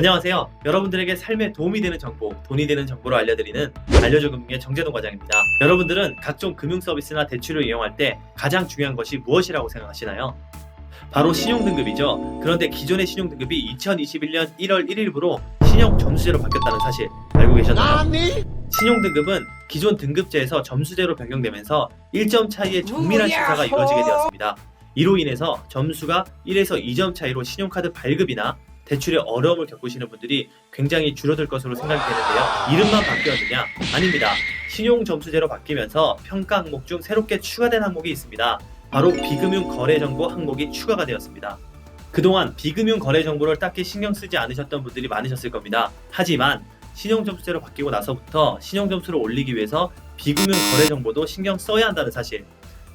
안녕하세요. 여러분들에게 삶에 도움이 되는 정보, 돈이 되는 정보를 알려드리는 알려줘 금융의 정재동 과장입니다. 여러분들은 각종 금융 서비스나 대출을 이용할 때 가장 중요한 것이 무엇이라고 생각하시나요? 바로 신용등급이죠. 그런데 기존의 신용등급이 2021년 1월 1일부로 신용 점수제로 바뀌었다는 사실 알고 계셨나요? 신용등급은 기존 등급제에서 점수제로 변경되면서 1점 차이의 정밀한 심사가 호! 이루어지게 되었습니다. 이로 인해서 점수가 1에서 2점 차이로 신용카드 발급이나 대출에 어려움을 겪으시는 분들이 굉장히 줄어들 것으로 생각이 되는데요. 이름만 바뀌었느냐? 아닙니다. 신용 점수제로 바뀌면서 평가 항목 중 새롭게 추가된 항목이 있습니다. 바로 비금융 거래 정보 항목이 추가가 되었습니다. 그동안 비금융 거래 정보를 딱히 신경 쓰지 않으셨던 분들이 많으셨을 겁니다. 하지만 신용 점수제로 바뀌고 나서부터 신용 점수를 올리기 위해서 비금융 거래 정보도 신경 써야 한다는 사실.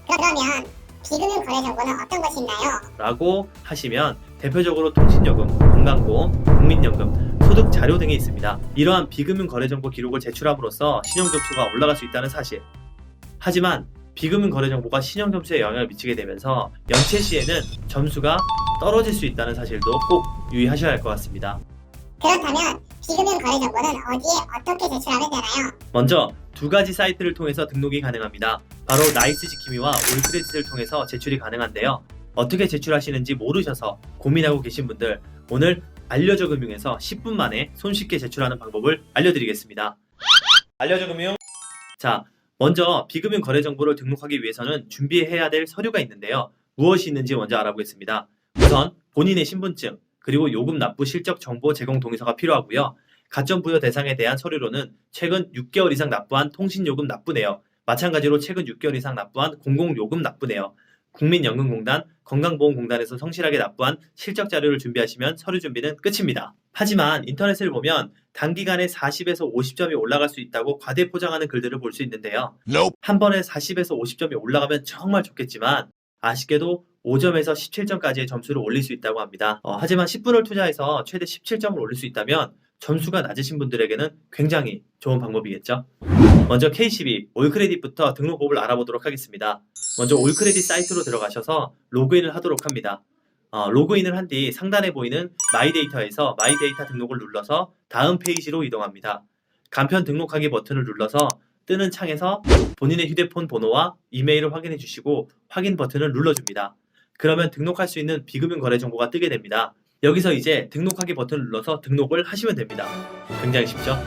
그러면 비금융 거래 정보는 어떤 것인가요? 라고 하시면 대표적으로 통신요금, 건강보험, 국민연금, 소득 자료 등이 있습니다. 이러한 비금융 거래 정보 기록을 제출함으로써 신용 점수가 올라갈 수 있다는 사실. 하지만 비금융 거래 정보가 신용 점수에 영향을 미치게 되면서 연체 시에는 점수가 떨어질 수 있다는 사실도 꼭 유의하셔야 할 것 같습니다. 그렇다면 비금융 거래 정보는 어디에 어떻게 제출하면 되나요? 먼저 두 가지 사이트를 통해서 등록이 가능합니다. 바로 나이스 지킴이와 올크레딧을 통해서 제출이 가능한데요. 어떻게 제출하시는지 모르셔서 고민하고 계신 분들 오늘 알려줘 금융에서 10분 만에 손쉽게 제출하는 방법을 알려드리겠습니다. 알려줘 금융. 자, 먼저 비금융 거래 정보를 등록하기 위해서는 준비해야 될 서류가 있는데요. 무엇이 있는지 먼저 알아보겠습니다. 우선 본인의 신분증 그리고 요금 납부 실적 정보 제공 동의서가 필요하고요. 가점 부여 대상에 대한 서류로는 최근 6개월 이상 납부한 통신요금 납부 내역, 마찬가지로 최근 6개월 이상 납부한 공공요금 납부 내역, 국민연금공단, 건강보험공단에서 성실하게 납부한 실적 자료를 준비하시면 서류 준비는 끝입니다. 하지만 인터넷을 보면 단기간에 40에서 50점이 올라갈 수 있다고 과대 포장하는 글들을 볼 수 있는데요. 한 번에 40에서 50점이 올라가면 정말 좋겠지만 아쉽게도 5점에서 17점까지의 점수를 올릴 수 있다고 합니다. 어, 하지만 10분을 투자해서 최대 17점을 올릴 수 있다면 점수가 낮으신 분들에게는 굉장히 좋은 방법이겠죠. 먼저 K12 올크레딧부터 등록법을 알아보도록 하겠습니다. 먼저 올크레딧 사이트로 들어가셔서 로그인을 하도록 합니다. 어, 로그인을 한 뒤 상단에 보이는 마이 데이터에서 마이 데이터 등록을 눌러서 다음 페이지로 이동합니다. 간편 등록하기 버튼을 눌러서 뜨는 창에서 본인의 휴대폰 번호와 이메일을 확인해 주시고 확인 버튼을 눌러줍니다. 그러면 등록할 수 있는 비금융 거래 정보가 뜨게 됩니다. 여기서 이제 등록하기 버튼을 눌러서 등록을 하시면 됩니다. 굉장히 쉽죠?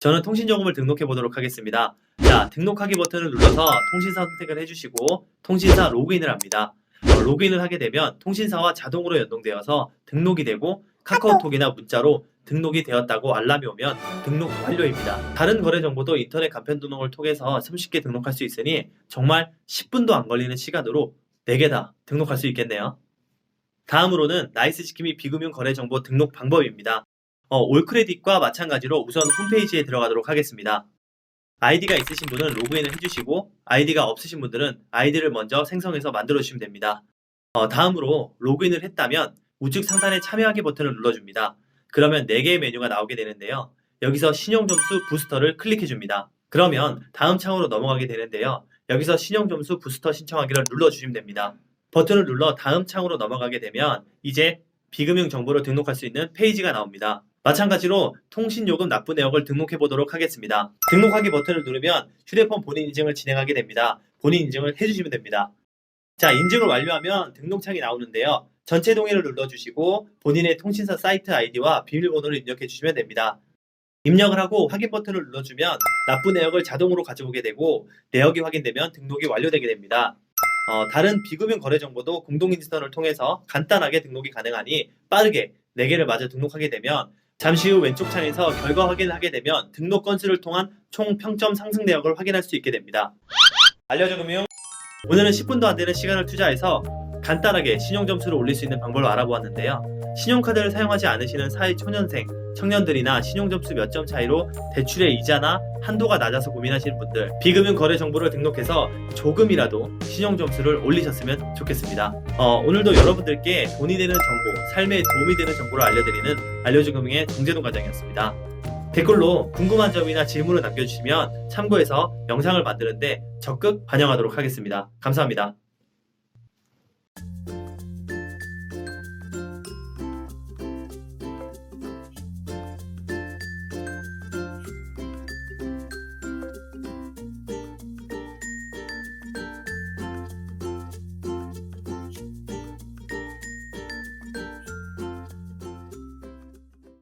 저는 통신요금을 등록해 보도록 하겠습니다. 자, 등록하기 버튼을 눌러서 통신사 선택을 해주시고 통신사 로그인을 합니다. 어, 로그인을 하게 되면 통신사와 자동으로 연동되어서 등록이 되고 카카오톡이나 문자로 등록이 되었다고 알람이 오면 등록 완료입니다. 다른 거래 정보도 인터넷 간편 등록을 통해서 손쉽게 등록할 수 있으니 정말 10분도 안 걸리는 시간으로 4개 다 등록할 수 있겠네요. 다음으로는 나이스 지킴이 비금융 거래 정보 등록 방법입니다. 어, 올크레딧과 마찬가지로 우선 홈페이지에 들어가도록 하겠습니다. 아이디가 있으신 분은 로그인을 해주시고 아이디가 없으신 분들은 아이디를 먼저 생성해서 만들어 주시면 됩니다. 어, 다음으로 로그인을 했다면 우측 상단의 참여하기 버튼을 눌러줍니다. 그러면 4개의 메뉴가 나오게 되는데요. 여기서 신용점수 부스터를 클릭해 줍니다. 그러면 다음 창으로 넘어가게 되는데요. 여기서 신용점수 부스터 신청하기를 눌러주시면 됩니다. 버튼을 눌러 다음 창으로 넘어가게 되면 이제 비금융 정보를 등록할 수 있는 페이지가 나옵니다. 마찬가지로 통신요금 납부 내역을 등록해 보도록 하겠습니다. 등록하기 버튼을 누르면 휴대폰 본인 인증을 진행하게 됩니다. 본인 인증을 해주시면 됩니다. 자, 인증을 완료하면 등록창이 나오는데요. 전체 동의를 눌러주시고 본인의 통신사 사이트 아이디와 비밀번호를 입력해 주시면 됩니다. 입력을 하고 확인 버튼을 눌러주면 납부 내역을 자동으로 가져오게 되고 내역이 확인되면 등록이 완료되게 됩니다. 어, 다른 비금융 거래 정보도 공동인지선을 통해서 간단하게 등록이 가능하니 빠르게 4개를 마저 등록하게 되면 잠시 후 왼쪽 창에서 결과 확인을 하게 되면 등록 건수를 통한 총 평점 상승 내역을 확인할 수 있게 됩니다. 알려줘 금융 오늘은 10분도 안 되는 시간을 투자해서 간단하게 신용 점수를 올릴 수 있는 방법을 알아보았는데요. 신용카드를 사용하지 않으시는 사회 초년생, 청년들이나 신용 점수 몇 점 차이로 대출의 이자나 한도가 낮아서 고민하시는 분들, 비금융 거래 정보를 등록해서 조금이라도 신용 점수를 올리셨으면 좋겠습니다. 어, 오늘도 여러분들께 돈이 되는 정보, 삶에 도움이 되는 정보를 알려드리는 알려준 금융의 정재동 과장이었습니다. 댓글로 궁금한 점이나 질문을 남겨주시면 참고해서 영상을 만드는데 적극 반영하도록 하겠습니다. 감사합니다.